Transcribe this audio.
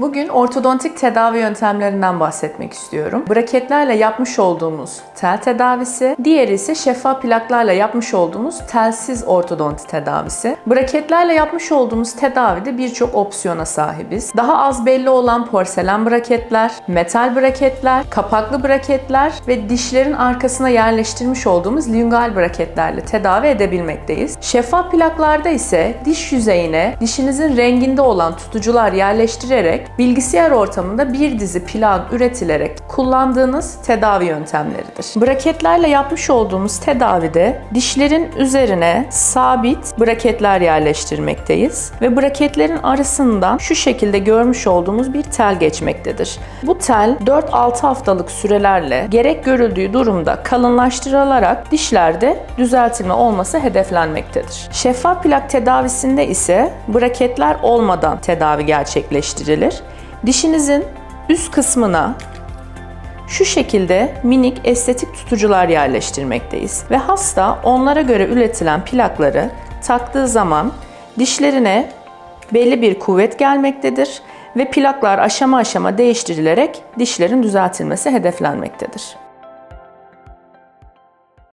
Bugün ortodontik tedavi yöntemlerinden bahsetmek istiyorum. Braketlerle yapmış olduğumuz tel tedavisi, diğeri ise şeffaf plaklarla yapmış olduğumuz telsiz ortodonti tedavisi. Braketlerle yapmış olduğumuz tedavide birçok opsiyona sahibiz. Daha az belli olan porselen braketler, metal braketler, kapaklı braketler ve dişlerin arkasına yerleştirmiş olduğumuz lingual braketlerle tedavi edebilmekteyiz. Şeffaf plaklarda ise diş yüzeyine dişinizin renginde olan tutucular yerleştirerek bilgisayar ortamında bir dizi plak üretilerek kullandığınız tedavi yöntemleridir. Braketlerle yapmış olduğumuz tedavide dişlerin üzerine sabit braketler yerleştirmekteyiz ve braketlerin arasından şu şekilde görmüş olduğumuz bir tel geçmektedir. Bu tel 4-6 haftalık sürelerle gerek görüldüğü durumda kalınlaştırılarak dişlerde düzeltilme olması hedeflenmektedir. Şeffaf plak tedavisinde ise braketler olmadan tedavi gerçekleştirilir. Dişinizin üst kısmına şu şekilde minik estetik tutucular yerleştirmekteyiz ve hasta onlara göre üretilen plakları taktığı zaman dişlerine belli bir kuvvet gelmektedir ve plaklar aşama aşama değiştirilerek dişlerin düzeltilmesi hedeflenmektedir.